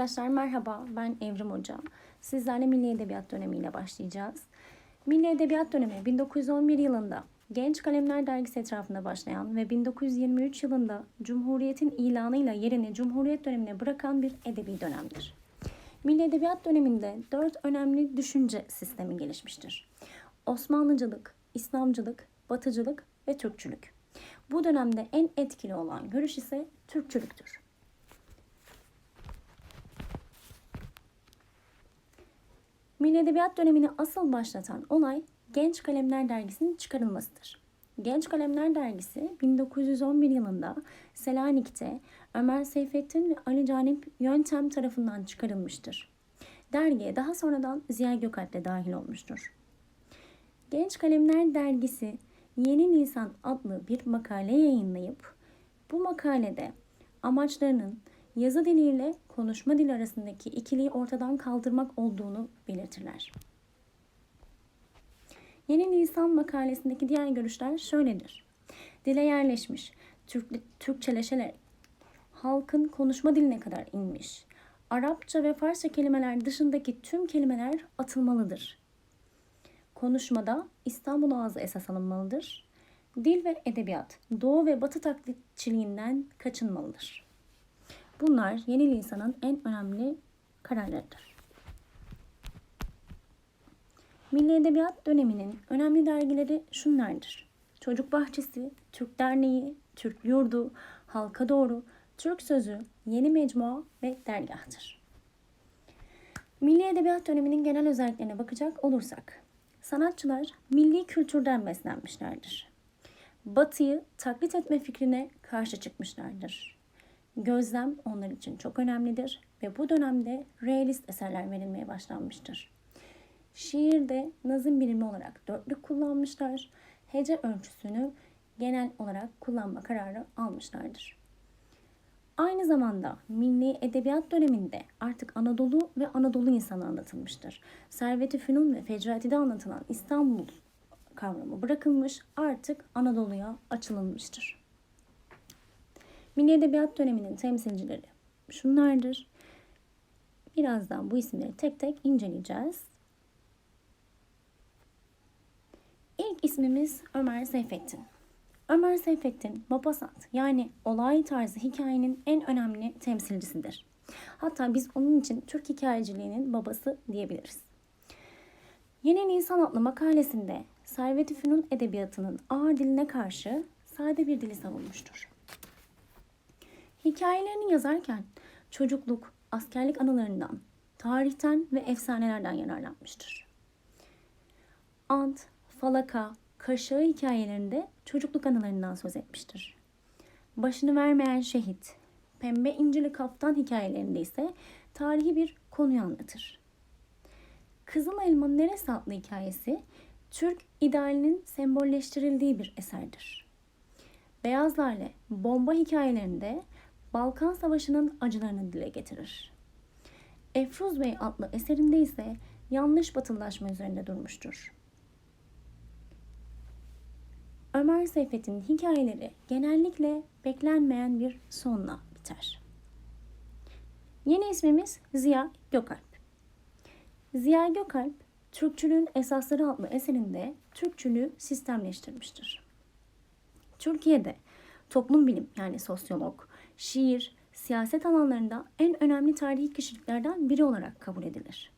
Arkadaşlar merhaba, ben Evrim Hoca. Sizlerle Milli Edebiyat dönemiyle başlayacağız. Milli Edebiyat dönemi 1911 yılında Genç Kalemler Dergisi etrafında başlayan ve 1923 yılında Cumhuriyet'in ilanıyla yerini Cumhuriyet dönemine bırakan bir edebi dönemdir. Milli Edebiyat döneminde dört önemli düşünce sistemi gelişmiştir. Osmanlıcılık, İslamcılık, Batıcılık ve Türkçülük. Bu dönemde en etkili olan görüş ise Türkçülüktür. Milli Edebiyat dönemini asıl başlatan olay Genç Kalemler Dergisi'nin çıkarılmasıdır. Genç Kalemler Dergisi 1911 yılında Selanik'te Ömer Seyfettin ve Ali Canip Yöntem tarafından çıkarılmıştır. Dergiye daha sonradan Ziya Gökalp de dahil olmuştur. Genç Kalemler Dergisi Yeni Nisan adlı bir makale yayınlayıp bu makalede amaçlarının yazı diliyle konuşma dili arasındaki ikiliyi ortadan kaldırmak olduğunu belirtirler. Yeni Nisan makalesindeki diğer görüşler şöyledir. Dile yerleşmiş, Türk, Türkçeleşerek halkın konuşma diline kadar inmiş. Arapça ve Farsça kelimeler dışındaki tüm kelimeler atılmalıdır. Konuşmada İstanbul ağzı esas alınmalıdır. Dil ve edebiyat, doğu ve batı taklitçiliğinden kaçınmalıdır. Bunlar yeni lisanın en önemli kararlarıdır. Milli Edebiyat döneminin önemli dergileri şunlardır. Çocuk Bahçesi, Türk Derneği, Türk Yurdu, Halka Doğru, Türk Sözü, Yeni Mecmua ve Dergahtır. Milli Edebiyat döneminin genel özelliklerine bakacak olursak, sanatçılar milli kültürden beslenmişlerdir. Batı'yı taklit etme fikrine karşı çıkmışlardır. Gözlem onlar için çok önemlidir ve bu dönemde realist eserler verilmeye başlanmıştır. Şiirde nazım birimi olarak dörtlük kullanmışlar. Hece ölçüsünü genel olarak kullanma kararı almışlardır. Aynı zamanda milli edebiyat döneminde artık Anadolu ve Anadolu insanı anlatılmıştır. Servet-i Fünun ve Fecrati'de anlatılan İstanbul kavramı bırakılmış, artık Anadolu'ya açılınmıştır. Milli Edebiyat döneminin temsilcileri şunlardır. Birazdan bu isimleri tek tek inceleyeceğiz. İlk ismimiz Ömer Seyfettin. Ömer Seyfettin, Maupassant yani olay tarzı hikayenin en önemli temsilcisidir. Hatta biz onun için Türk hikayeciliğinin babası diyebiliriz. Yeni Nisan adlı makalesinde Servet-i Fünun edebiyatının ağır diline karşı sade bir dili savunmuştur. Hikayelerini yazarken çocukluk, askerlik anılarından, tarihten ve efsanelerden yararlanmıştır. Ant, falaka, kaşığı hikayelerinde çocukluk anılarından söz etmiştir. Başını vermeyen şehit, pembe incili kaftan hikayelerinde ise tarihi bir konuyu anlatır. Kızıl Elmanın Neresi adlı hikayesi Türk idealinin sembolleştirildiği bir eserdir. Beyaz Lale, bomba hikayelerinde Balkan Savaşı'nın acılarını dile getirir. Efruz Bey adlı eserinde ise yanlış batılılaşma üzerinde durmuştur. Ömer Seyfet'in hikayeleri genellikle beklenmeyen bir sonla biter. Yeni ismimiz Ziya Gökalp. Ziya Gökalp, Türkçülüğün Esasları adlı eserinde Türkçülüğü sistemleştirmiştir. Türkiye'de toplum bilim yani sosyolog, şiir, siyaset alanlarında en önemli tarihi kişiliklerden biri olarak kabul edilir.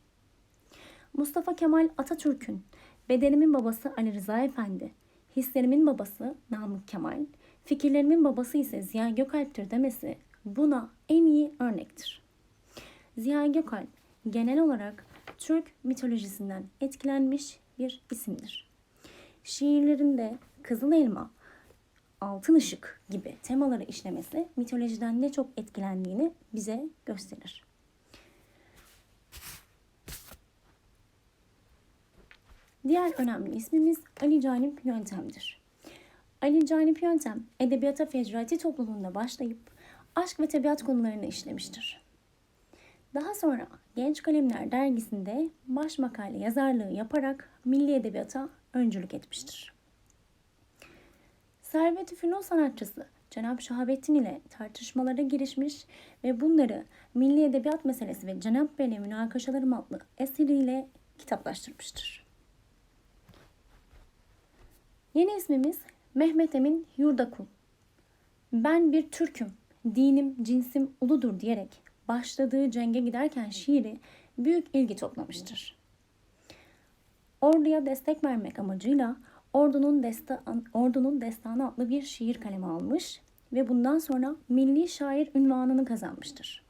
Mustafa Kemal Atatürk'ün bedenimin babası Ali Rıza Efendi, hislerimin babası Namık Kemal, fikirlerimin babası ise Ziya Gökalp'tir demesi buna en iyi örnektir. Ziya Gökalp genel olarak Türk mitolojisinden etkilenmiş bir isimdir. Şiirlerinde Kızıl Elma, Altın Işık gibi temaları işlemesi mitolojiden ne çok etkilendiğini bize gösterir. Diğer önemli ismimiz Ali Canip Yöntem'dir. Ali Canip Yöntem, edebiyata fecrati topluluğunda başlayıp aşk ve tabiat konularını işlemiştir. Daha sonra Genç Kalemler dergisinde baş makale yazarlığı yaparak milli edebiyata öncülük etmiştir. Servet-i Fünun sanatçısı Cenab Şahabettin ile tartışmalara girişmiş ve bunları Milli Edebiyat Meselesi ve Cenab Bey'le Münakaşalarım adlı eseriyle kitaplaştırmıştır. Yeni ismimiz Mehmet Emin Yurdakul. Ben bir Türk'üm, dinim, cinsim uludur diyerek başladığı cenge giderken şiiri büyük ilgi toplamıştır. Orduya destek vermek amacıyla Ordunun, Destan, Ordunun Destanı adlı bir şiir kalemi almış ve bundan sonra milli şair ünvanını kazanmıştır.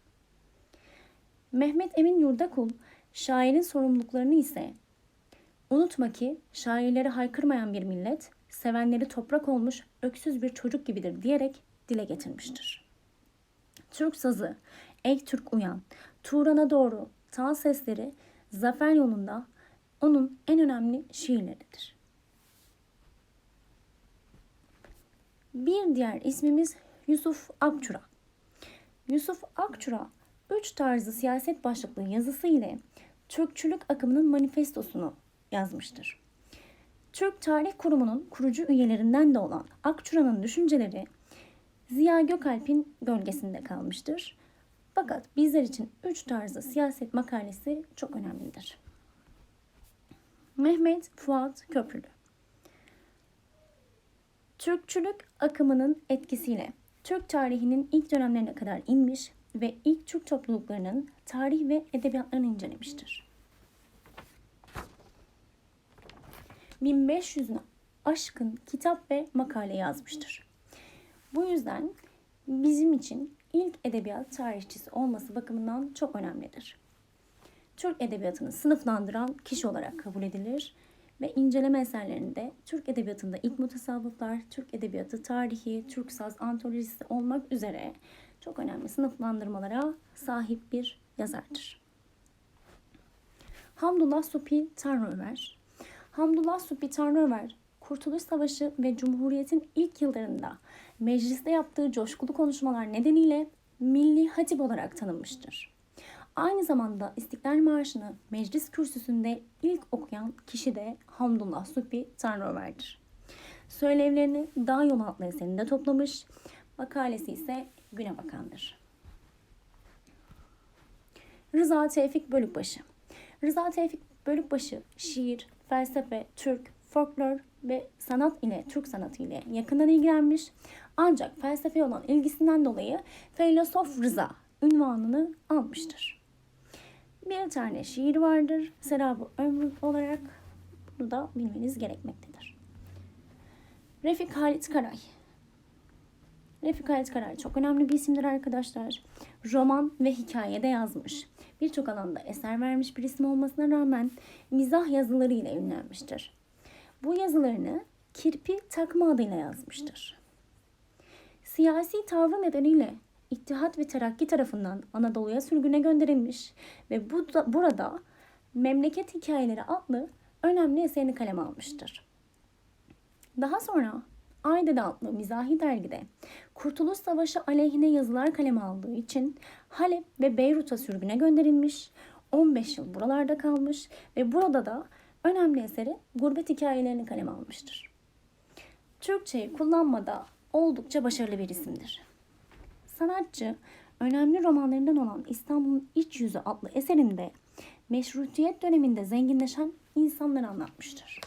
Mehmet Emin Yurdakul, şairin sorumluluklarını ise unutma ki şairleri haykırmayan bir millet, sevenleri toprak olmuş öksüz bir çocuk gibidir diyerek dile getirmiştir. Türk sazı, Ey Türk uyan, Turan'a doğru, tal sesleri, zafer yolunda onun en önemli şiirleridir. Bir diğer ismimiz Yusuf Akçura. Yusuf Akçura, üç tarzı siyaset başlıklı yazısı ile Türkçülük akımının manifestosunu yazmıştır. Türk Tarih Kurumu'nun kurucu üyelerinden de olan Akçura'nın düşünceleri Ziya Gökalp'in gölgesinde kalmıştır. Fakat bizler için üç tarzı siyaset makalesi çok önemlidir. Mehmet Fuat Köprülü Türkçülük akımının etkisiyle Türk tarihinin ilk dönemlerine kadar inmiş ve ilk Türk topluluklarının tarih ve edebiyatlarını incelemiştir. 1500'ün aşkın kitap ve makale yazmıştır. Bu yüzden bizim için ilk edebiyat tarihçisi olması bakımından çok önemlidir. Türk edebiyatını sınıflandıran kişi olarak kabul edilir ve inceleme eserlerinde Türk edebiyatında ilk mutasavvıflar, Türk edebiyatı tarihi, Türk saz antolojisi olmak üzere çok önemli sınıflandırmalara sahip bir yazardır. Hamdullah Supi Tanrıömer Hamdullah Supi Tanrıömer, Kurtuluş Savaşı ve Cumhuriyet'in ilk yıllarında mecliste yaptığı coşkulu konuşmalar nedeniyle Milli Hatip olarak tanınmıştır. Aynı zamanda İstiklal Marşı'nı meclis kürsüsünde ilk okuyan kişi de Hamdullah Supi Tanrıömer'dir. Söylevlerini Dağ Yolu adlı eserinde toplamış, makalesi ise Güne Bakan'dır. Rıza Tevfik Bölükbaşı Rıza Tevfik Bölükbaşı şiir, felsefe, Türk, folklor ve sanat ile Türk sanatı ile yakından ilgilenmiş. Ancak felsefeye olan ilgisinden dolayı Filosof Rıza ünvanını almıştır. Bir tane şiir vardır. Serabı ömrü olarak bunu da bilmeniz gerekmektedir. Refik Halit Karay. Refik Halit Karay çok önemli bir isimdir arkadaşlar. Roman ve hikayede yazmış. Birçok alanda eser vermiş bir isim olmasına rağmen mizah yazıları ile ünlenmiştir. Bu yazılarını Kirpi Takma adıyla yazmıştır. Siyasi tavrı nedeniyle İttihat ve Terakki tarafından Anadolu'ya sürgüne gönderilmiş ve bu da, burada Memleket Hikayeleri adlı önemli eserini kaleme almıştır. Daha sonra Aydede adlı mizahi dergide Kurtuluş Savaşı aleyhine yazılar kaleme aldığı için Halep ve Beyrut'a sürgüne gönderilmiş, 15 yıl buralarda kalmış ve burada da önemli eseri gurbet hikayelerini kaleme almıştır. Türkçeyi kullanmada oldukça başarılı bir isimdir. Sanatçı, önemli romanlarından olan İstanbul'un İç Yüzü adlı eserinde meşrutiyet döneminde zenginleşen insanları anlatmıştır.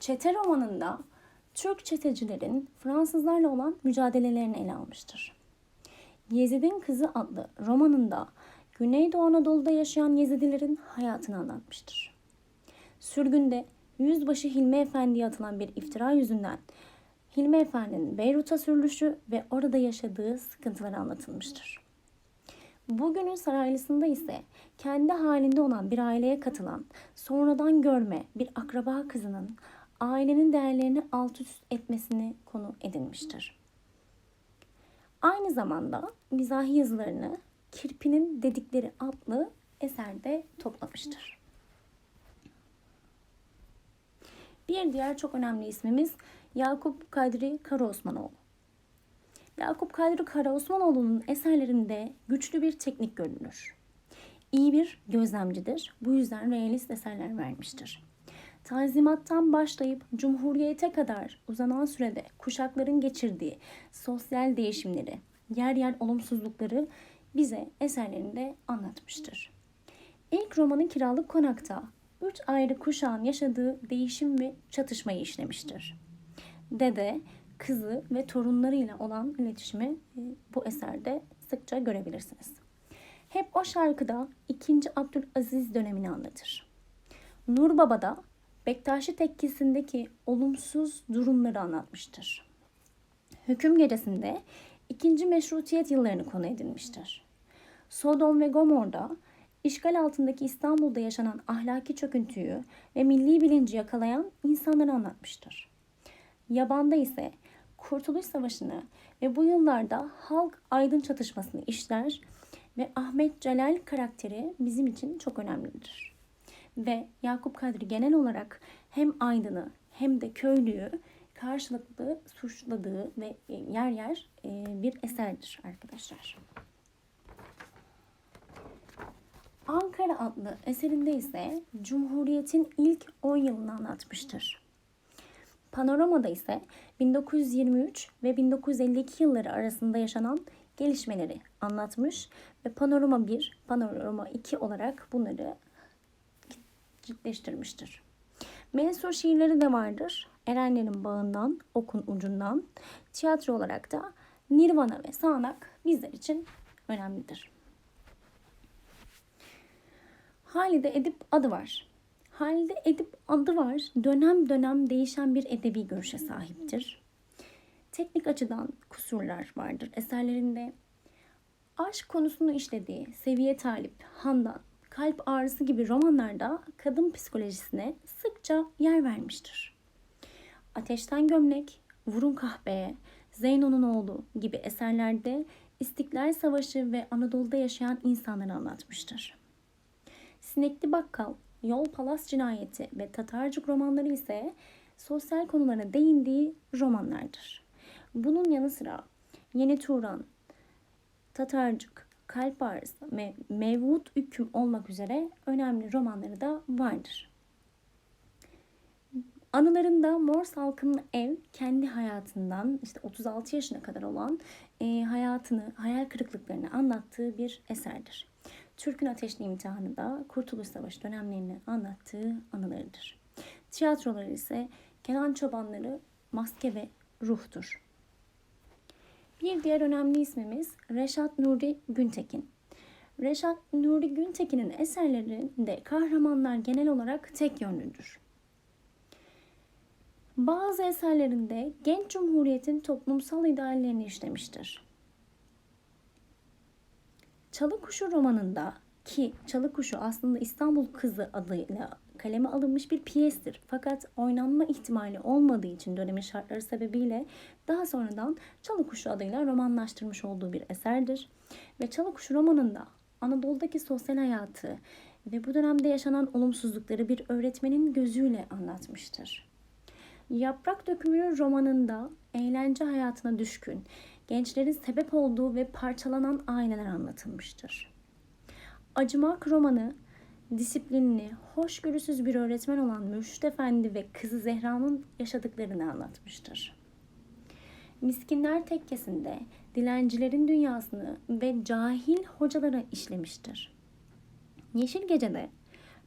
Çete romanında Türk çetecilerin Fransızlarla olan mücadelelerini ele almıştır. Yezid'in Kızı adlı romanında Güneydoğu Anadolu'da yaşayan Yezidilerin hayatını anlatmıştır. Sürgünde Yüzbaşı Hilmi Efendi'ye atılan bir iftira yüzünden Hilmi Efendi'nin Beyrut'a sürülüşü ve orada yaşadığı sıkıntıları anlatılmıştır. Bugünün saraylısında ise kendi halinde olan bir aileye katılan, sonradan görme bir akraba kızının ailenin değerlerini alt üst etmesini konu edinmiştir. Aynı zamanda mizahi yazılarını Kirpi'nin Dedikleri adlı eserde toplamıştır. Bir diğer çok önemli ismimiz Yakup Kadri Karaosmanoğlu. Yakup Kadri Karaosmanoğlu'nun eserlerinde güçlü bir teknik görünür. İyi bir gözlemcidir. Bu yüzden realist eserler vermiştir. Tanzimattan başlayıp Cumhuriyete kadar uzanan sürede kuşakların geçirdiği sosyal değişimleri, yer yer olumsuzlukları bize eserlerinde anlatmıştır. İlk romanı Kiralık Konak'ta üç ayrı kuşağın yaşadığı değişim ve çatışmayı işlemiştir. Dede, kızı ve torunlarıyla olan iletişimi e, bu eserde sıkça görebilirsiniz. Hep o şarkıda 2. Abdülaziz dönemini anlatır. Nur Baba da Bektaşi tekkesindeki olumsuz durumları anlatmıştır. Hüküm gecesinde ikinci meşrutiyet yıllarını konu edilmiştir. Sodom ve Gomor'da işgal altındaki İstanbul'da yaşanan ahlaki çöküntüyü ve milli bilinci yakalayan insanları anlatmıştır. Yaban'da ise Kurtuluş Savaşı'nı ve bu yıllarda halk aydın çatışmasını işler ve Ahmet Celal karakteri bizim için çok önemlidir. Ve Yakup Kadri genel olarak hem aydını hem de köylüyü karşılıklı suçladığı ve yer yer e, bir eserdir arkadaşlar. Ankara adlı eserinde ise Cumhuriyet'in ilk 10 yılını anlatmıştır. Panorama'da ise 1923 ve 1952 yılları arasında yaşanan gelişmeleri anlatmış ve Panorama 1, Panorama 2 olarak bunları ciddileştirmiştir. Mensur şiirleri de vardır. Erenlerin bağından, okun ucundan. Tiyatro olarak da Nirvana ve Sağnak bizler için önemlidir. Halide Edip adı var. Halide Edip adı var. Dönem dönem değişen bir edebi görüşe sahiptir. Teknik açıdan kusurlar vardır eserlerinde. Aşk konusunu işlediği Seviye Talip, Handan, Kalp Ağrısı gibi romanlarda kadın psikolojisine sıkça yer vermiştir. Ateşten Gömlek, Vurun Kahpeye, Zeyno'nun Oğlu gibi eserlerde İstiklal Savaşı ve Anadolu'da yaşayan insanları anlatmıştır. Sinekli Bakkal, Yol Palas Cinayeti ve Tatarcık romanları ise sosyal konulara değindiği romanlardır. Bunun yanı sıra Yeni Turan, Tatarcık, Kalp Ağrısı ve Mevut Hüküm olmak üzere önemli romanları da vardır. Anılarında Mor Salkımlı Ev kendi hayatından işte 36 yaşına kadar olan e, hayatını, hayal kırıklıklarını anlattığı bir eserdir. Türk'ün Ateşli İmtihanı da Kurtuluş Savaşı dönemlerini anlattığı anılarıdır. Tiyatroları ise Kenan Çobanları Maske ve Ruh'tur. Bir diğer önemli ismimiz Reşat Nuri Güntekin. Reşat Nuri Güntekin'in eserlerinde kahramanlar genel olarak tek yönlüdür. Bazı eserlerinde genç cumhuriyetin toplumsal ideallerini işlemiştir. Çalı Kuşu romanında ki Çalı Kuşu aslında İstanbul Kızı adıyla kaleme alınmış bir piyestir. Fakat oynanma ihtimali olmadığı için dönemin şartları sebebiyle daha sonradan Çalı Kuşu adıyla romanlaştırmış olduğu bir eserdir. Ve Çalı Kuşu romanında Anadolu'daki sosyal hayatı ve bu dönemde yaşanan olumsuzlukları bir öğretmenin gözüyle anlatmıştır. Yaprak Dökümü romanında eğlence hayatına düşkün, gençlerin sebep olduğu ve parçalanan aileler anlatılmıştır. Acımak romanı disiplinli, hoşgörüsüz bir öğretmen olan Mürşit Efendi ve kızı Zehra'nın yaşadıklarını anlatmıştır. Miskinler Tekkesi'nde dilencilerin dünyasını ve cahil hocalara işlemiştir. Yeşil Gece'de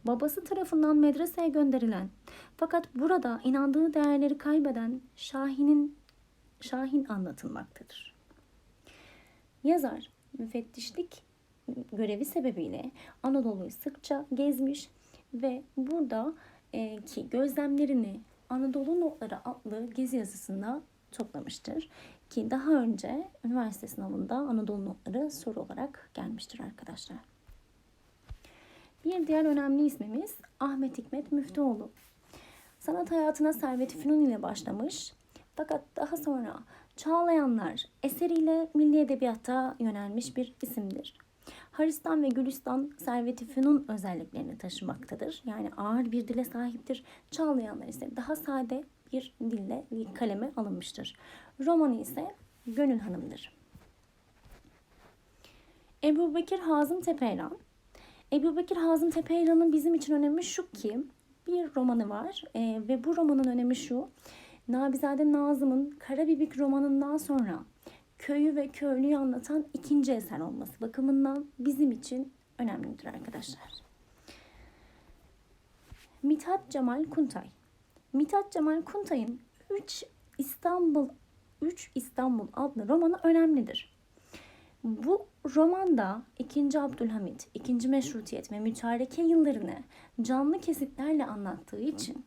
babası tarafından medreseye gönderilen fakat burada inandığı değerleri kaybeden Şahin'in Şahin anlatılmaktadır. Yazar müfettişlik görevi sebebiyle Anadolu'yu sıkça gezmiş ve burada e, ki gözlemlerini Anadolu Notları adlı gezi yazısında toplamıştır. Ki daha önce üniversite sınavında Anadolu Notları soru olarak gelmiştir arkadaşlar. Bir diğer önemli ismimiz Ahmet Hikmet Müftüoğlu. Sanat hayatına Servet Fünun ile başlamış fakat daha sonra Çağlayanlar eseriyle milli edebiyatta yönelmiş bir isimdir. Haristan ve Gülistan serveti fünun özelliklerini taşımaktadır. Yani ağır bir dile sahiptir. Çağlayanlar ise daha sade bir dille kaleme alınmıştır. Romanı ise Gönül Hanım'dır. Ebu Bekir Hazım Tepeyran Ebu Bekir Hazım Tepeyran'ın bizim için önemi şu ki bir romanı var Ee, ve bu romanın önemi şu. Nabizade Nazım'ın Karabibik romanından sonra köyü ve köylüyü anlatan ikinci eser olması bakımından bizim için önemlidir arkadaşlar. Mithat Cemal Kuntay. Mithat Cemal Kuntay'ın 3 İstanbul 3 İstanbul adlı romanı önemlidir. Bu romanda 2. Abdülhamit, 2. Meşrutiyet ve mütareke yıllarını canlı kesitlerle anlattığı için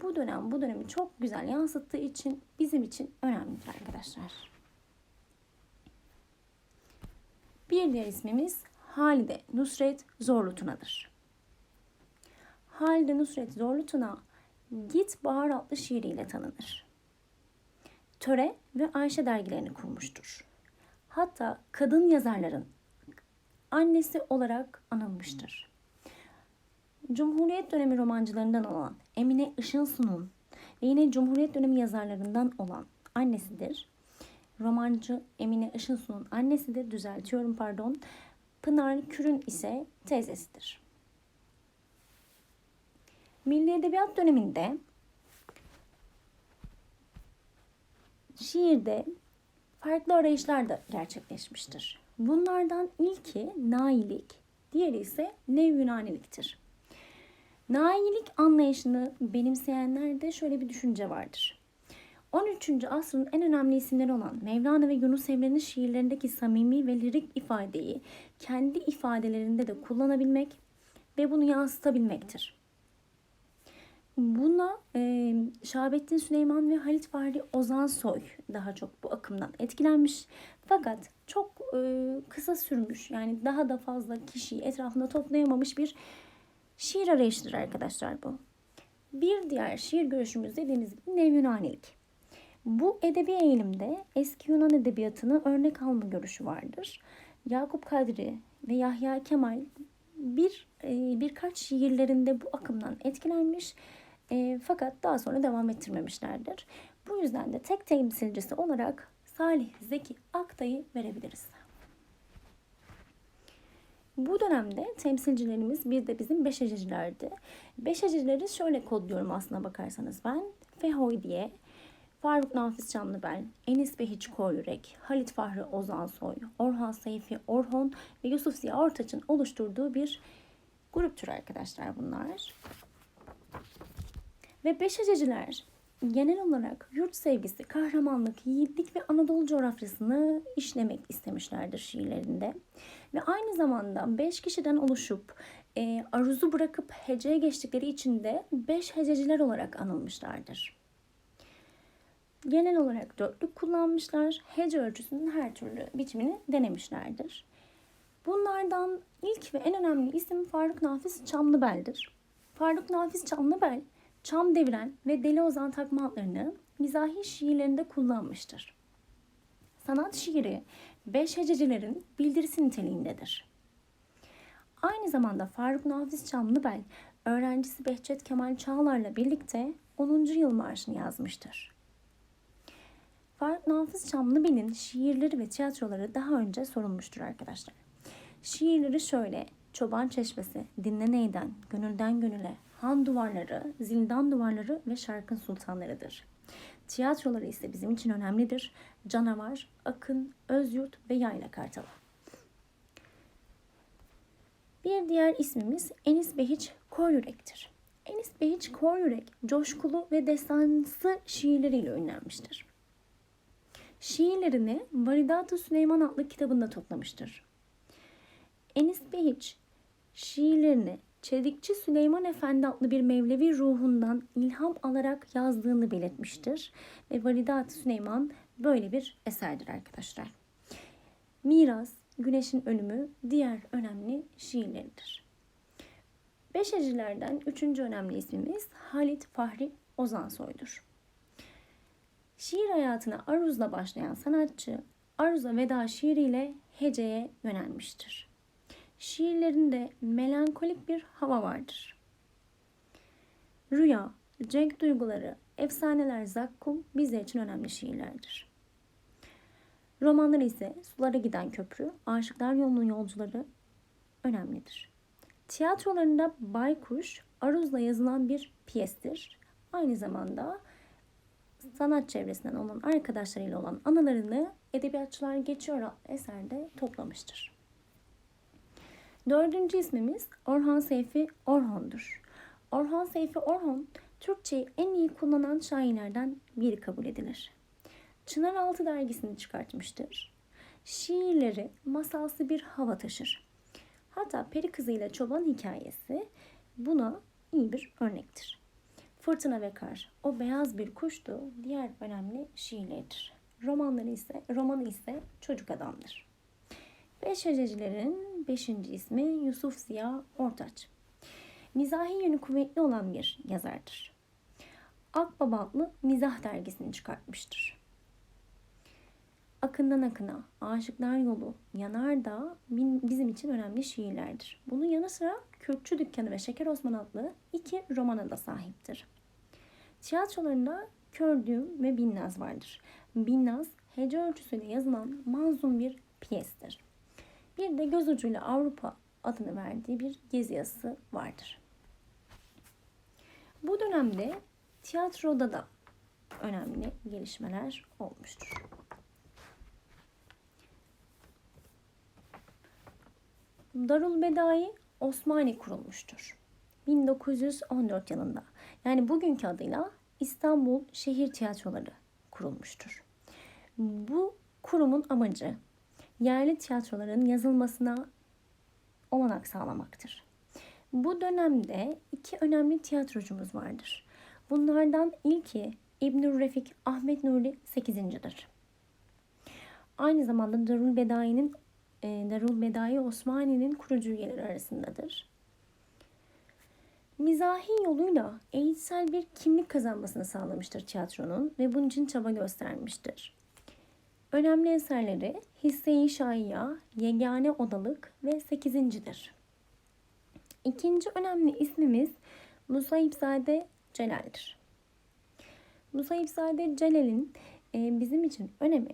bu dönem bu dönemi çok güzel yansıttığı için bizim için önemlidir arkadaşlar. Bir diğer ismimiz Halide Nusret Zorlutuna'dır. Halide Nusret Zorlutuna Git Bahar adlı şiiriyle tanınır. Töre ve Ayşe dergilerini kurmuştur. Hatta kadın yazarların annesi olarak anılmıştır. Cumhuriyet dönemi romancılarından olan Emine Işınsu'nun ve yine Cumhuriyet dönemi yazarlarından olan annesidir. Romancı Emine Işınsu'nun annesidir, düzeltiyorum pardon. Pınar Kürün ise teyzesidir. Milli Edebiyat döneminde şiirde farklı arayışlar da gerçekleşmiştir. Bunlardan ilki nailik, diğeri ise nev Yunaniliktir. Nailik anlayışını benimseyenlerde şöyle bir düşünce vardır. 13. asrın en önemli isimleri olan Mevlana ve Yunus Emre'nin şiirlerindeki samimi ve lirik ifadeyi kendi ifadelerinde de kullanabilmek ve bunu yansıtabilmektir. Buna e, Şahabettin Süleyman ve Halit Fahri Ozansoy daha çok bu akımdan etkilenmiş. Fakat çok e, kısa sürmüş yani daha da fazla kişiyi etrafında toplayamamış bir şiir arayışıdır arkadaşlar bu. Bir diğer şiir görüşümüz dediğimiz gibi Nev Yunanilik. Bu edebi eğilimde eski Yunan edebiyatını örnek alma görüşü vardır. Yakup Kadri ve Yahya Kemal bir e, birkaç şiirlerinde bu akımdan etkilenmiş e, fakat daha sonra devam ettirmemişlerdir. Bu yüzden de tek temsilcisi olarak Salih Zeki Aktay'ı verebiliriz. Bu dönemde temsilcilerimiz bir de bizim beşecilerdi. Beşecileri şöyle kodluyorum aslına bakarsanız ben. Fehoy diye, Faruk Nafiz Çamlıbel, Enis Behiç Koryürek, Halit Fahri Ozansoy, Orhan Seyfi Orhon ve Yusuf Ziya Ortaç'ın oluşturduğu bir gruptur arkadaşlar bunlar. Ve Beşececiler genel olarak yurt sevgisi, kahramanlık, yiğitlik ve Anadolu coğrafyasını işlemek istemişlerdir şiirlerinde. Ve aynı zamanda beş kişiden oluşup e, aruzu bırakıp heceye geçtikleri için de beş hececiler olarak anılmışlardır. Genel olarak dörtlük kullanmışlar. Hece ölçüsünün her türlü biçimini denemişlerdir. Bunlardan ilk ve en önemli isim Faruk Nafiz Çamlıbel'dir. Faruk Nafiz Çamlıbel, Çam Deviren ve Deli Ozan takma adlarını mizahi şiirlerinde kullanmıştır. Sanat şiiri beş hececilerin bildirisi niteliğindedir. Aynı zamanda Faruk Nafiz Çamlıbel öğrencisi Behçet Kemal Çağlar'la birlikte 10. yıl marşını yazmıştır. Faruk Nafiz Çamlıbel'in şiirleri ve tiyatroları daha önce sorulmuştur arkadaşlar. Şiirleri şöyle, Çoban Çeşmesi, Dinle Neyden, Gönülden Gönüle, Han Duvarları, Zindan Duvarları ve Şarkın Sultanlarıdır. Tiyatroları ise bizim için önemlidir. Canavar, Akın, Özyurt ve Yayla Kartalı. Bir diğer ismimiz Enis Behiç Koryürek'tir. Enis Behiç Koryürek, coşkulu ve destansı şiirleriyle ünlenmiştir. Şiirlerini Varidat-ı Süleyman adlı kitabında toplamıştır. Enis Behiç şiirlerini Çelikçi Süleyman Efendi adlı bir Mevlevi ruhundan ilham alarak yazdığını belirtmiştir. Ve Validat Süleyman böyle bir eserdir arkadaşlar. Miras, Güneşin Ölümü diğer önemli şiirleridir. Beşecilerden üçüncü önemli ismimiz Halit Fahri Ozansoy'dur. Şiir hayatına aruzla başlayan sanatçı aruza veda şiiriyle heceye yönelmiştir. Şiirlerinde melankolik bir hava vardır. Rüya, cenk duyguları, efsaneler zakkum bizler için önemli şiirlerdir. Romanları ise Sulara Giden Köprü, Aşıklar Yolunun Yolcuları önemlidir. Tiyatrolarında Baykuş, aruzla yazılan bir piyestir. Aynı zamanda sanat çevresinden olan arkadaşlarıyla olan anılarını Edebiyatçılar Geçiyor eserde toplamıştır. Dördüncü ismimiz Orhan Seyfi Orhon'dur. Orhan Seyfi Orhon, Türkçeyi en iyi kullanan şairlerden biri kabul edilir. Çınaraltı dergisini çıkartmıştır. Şiirleri masalsı bir hava taşır. Hatta Peri Kızı ile Çoban hikayesi buna iyi bir örnektir. Fırtına ve Kar, o beyaz bir kuştu, diğer önemli şiirleridir. Romanları ise, romanı ise Çocuk Adam'dır. Beş Hececilerin beşinci ismi Yusuf Ziya Ortaç. Mizahi yönü kuvvetli olan bir yazardır. Akbaba adlı mizah dergisini çıkartmıştır. Akından Akına, Aşıklar Yolu, Yanardağ bizim için önemli şiirlerdir. Bunun yanı sıra Kürkçü Dükkanı ve Şeker Osman adlı iki romana da sahiptir. Tiyatrolarında Kördüğüm ve Binnaz vardır. Binnaz hece ölçüsüyle yazılan manzum bir piyestir. Bir de göz ucuyla Avrupa adını verdiği bir gezi yazısı vardır. Bu dönemde tiyatroda da önemli gelişmeler olmuştur. Darul Bedai Osmani kurulmuştur. 1914 yılında. Yani bugünkü adıyla İstanbul Şehir Tiyatroları kurulmuştur. Bu kurumun amacı yerli tiyatroların yazılmasına olanak sağlamaktır. Bu dönemde iki önemli tiyatrocumuz vardır. Bunlardan ilki İbnül Refik Ahmet Nuri 8.'dir. Aynı zamanda Darul Bedai'nin e, Darul Bedai Osmani'nin kurucu üyeleri arasındadır. Mizahi yoluyla eğitsel bir kimlik kazanmasını sağlamıştır tiyatronun ve bunun için çaba göstermiştir. Önemli eserleri Hisse-i Şaiya, Yegane Odalık ve Sekizincidir. İkinci önemli ismimiz Musayipzade Celal'dir. Musayipzade Celal'in e, bizim için önemi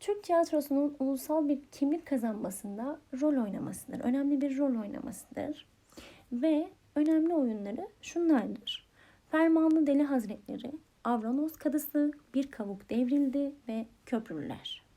Türk tiyatrosunun ulusal bir kimlik kazanmasında rol oynamasıdır. Önemli bir rol oynamasıdır. Ve önemli oyunları şunlardır. Fermanlı Deli Hazretleri, Avranos Kadısı, Bir Kavuk Devrildi ve Köprülüler.